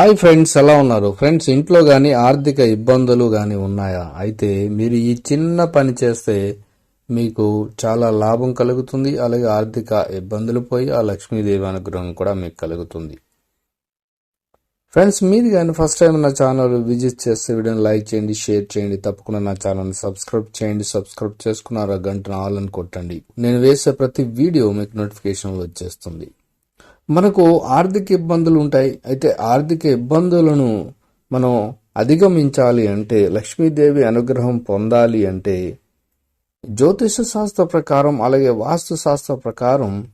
Hi friends ఎలా ఉన్నారు? Friends ఇంట్లో కానీ ఆర్థిక ఇబ్బందులు కానీ ఉన్నాయా? అయితే మీరు ఈ చిన్న పని చేస్తే మీకు చాలా లాభం కలుగుతుంది అలాగే ఆర్థిక ఇబ్బందులు పోయి ఆ లక్ష్మీదేవి అనుగ్రహం కూడా మీకు కలుగుతుంది. ఫ్రెండ్స్ మీరు కానీ ఫస్ట్ టైం నా ఛానల్ విజిట్ చేస్తే వీడియోని లైక్ చేయండి షేర్ చేయండి తప్పకుండా నా ఛానల్ని సబ్స్క్రైబ్ చేయండి సబ్స్క్రైబ్ చేసుకున్నారు గంటను ఆల్ అని కొట్టండి. నేను వేసే ప్రతి వీడియో మీకు నోటిఫికేషన్ వచ్చేస్తుంది. మనకు ఆర్థిక ఇబ్బందులు ఉంటాయి. అయితే ఆర్థిక ఇబ్బందులను మనం అధిగమించాలి అంటే లక్ష్మీదేవి అనుగ్రహం పొందాలి అంటే జ్యోతిష శాస్త్ర ప్రకారం అలాగే వాస్తు శాస్త్ర ప్రకారం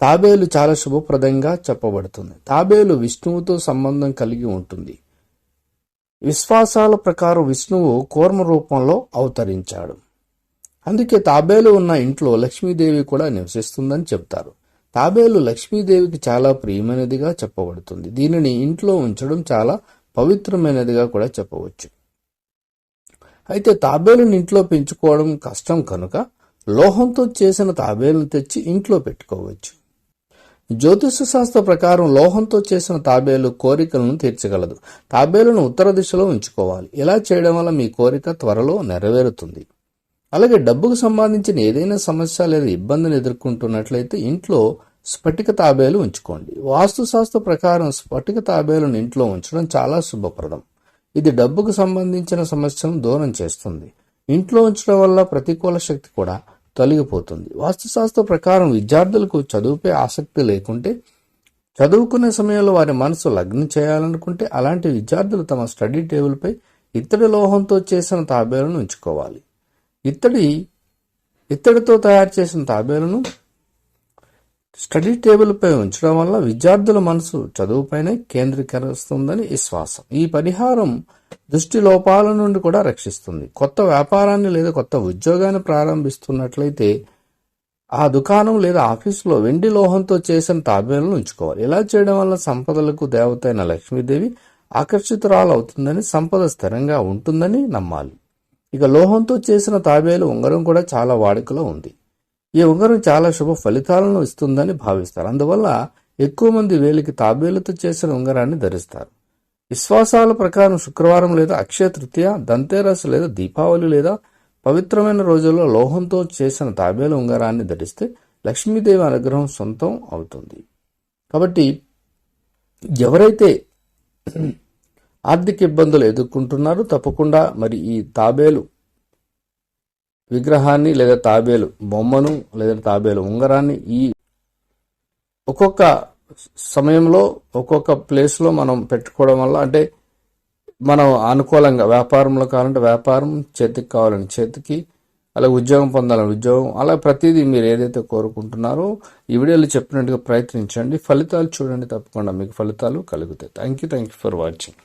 తాబేలు చాలా శుభప్రదంగా చెప్పబడుతుంది. తాబేలు విష్ణువుతో సంబంధం కలిగి ఉంటుంది. విశ్వాసాల ప్రకారం విష్ణువు కూర్మ రూపంలో అవతరించాడు. అందుకే తాబేలు ఉన్న ఇంట్లో లక్ష్మీదేవి కూడా నివసిస్తుందని చెప్తారు. తాబేలు లక్ష్మీదేవికి చాలా ప్రియమైనదిగా చెప్పబడుతుంది. దీనిని ఇంట్లో ఉంచడం చాలా పవిత్రమైనదిగా కూడా చెప్పవచ్చు. అయితే తాబేలుని ఇంట్లో పెంచుకోవడం కష్టం కనుక లోహంతో చేసిన తాబేలును తెచ్చి ఇంట్లో పెట్టుకోవచ్చు. జ్యోతిష శాస్త్ర ప్రకారం లోహంతో చేసిన తాబేలు కోరికలను తీర్చగలదు. తాబేలును ఉత్తర దిశలో ఉంచుకోవాలి. ఇలా చేయడం వల్ల మీ కోరిక త్వరలో నెరవేరుతుంది. అలాగే డబ్బుకు సంబంధించిన ఏదైనా సమస్య లేదా ఇబ్బందిని ఎదుర్కొంటున్నట్లయితే ఇంట్లో స్ఫటిక తాబేలు ఉంచుకోండి. వాస్తు శాస్త్ర ప్రకారం స్ఫటిక తాబేలును ఇంట్లో ఉంచడం చాలా శుభప్రదం. ఇది డబ్బుకు సంబంధించిన సమస్యను దూరం చేస్తుంది. ఇంట్లో ఉంచడం వల్ల ప్రతికూల శక్తి కూడా తొలగిపోతుంది. వాస్తుశాస్త్ర ప్రకారం విద్యార్థులకు చదువుపై ఆసక్తి లేకుంటే చదువుకునే సమయంలో వారి మనసు లగ్నం చేయాలనుకుంటే అలాంటి విద్యార్థులు తమ స్టడీ టేబుల్పై ఇత్తడి లోహంతో చేసిన తాబేలను ఉంచుకోవాలి. ఇత్తడి ఇత్తడితో తయారు చేసిన తాబేలను స్టడీ టేబుల్పై ఉంచడం వల్ల విద్యార్థుల మనసు చదువుపైనే కేంద్రీకరిస్తుందని విశ్వాసం. ఈ పరిహారం దృష్టి లోపాల నుండి కూడా రక్షిస్తుంది. కొత్త వ్యాపారాన్ని లేదా కొత్త ఉద్యోగాన్ని ప్రారంభిస్తున్నట్లయితే ఆ దుకాణం లేదా ఆఫీసులో వెండి లోహంతో చేసిన తాబేలను ఉంచుకోవాలి. ఇలా చేయడం వల్ల సంపదలకు దేవత అయిన లక్ష్మీదేవి ఆకర్షితురాలవుతుందని సంపద స్థిరంగా ఉంటుందని నమ్మాలి. ఇక లోహంతో చేసిన తాబేలు ఉంగరం కూడా చాలా వాడుకలో ఉంది. ఈ ఉంగరం చాలా శుభ ఫలితాలను ఇస్తుందని భావిస్తారు. అందువల్ల ఎక్కువ మంది వేలికి తాబేలుతో చేసిన ఉంగరాన్ని ధరిస్తారు. విశ్వాసాల ప్రకారం శుక్రవారం లేదా అక్షయ తృతీయ దంతేరస్ లేదా దీపావళి లేదా పవిత్రమైన రోజుల్లో లోహంతో చేసిన తాబేలు ఉంగరాన్ని ధరిస్తే లక్ష్మీదేవి అనుగ్రహం సొంతం అవుతుంది. కాబట్టి ఎవరైతే ఆర్థిక ఇబ్బందులు ఎదుర్కొంటున్నారో తప్పకుండా మరి ఈ తాబేలు విగ్రహాన్ని లేదా తాబేలు బొమ్మను లేదా తాబేలు ఉంగరాన్ని ఈ ఒక్కొక్క సమయంలో ఒక్కొక్క ప్లేస్లో మనం పెట్టుకోవడం వల్ల అంటే మనం అనుకూలంగా వ్యాపారంలో కావాలంటే వ్యాపారం చేతికి కావాలని చేతికి అలాగే ఉద్యోగం పొందాలని ఉద్యోగం అలా ప్రతిదీ మీరు ఏదైతే కోరుకుంటున్నారో ఈ వీడియోలో చెప్పినట్టుగా ప్రయత్నించండి. ఫలితాలు చూడండి తప్పకుండా. మీకు ఫలితాలు కలుగుతాయి. Thank you thank you for watching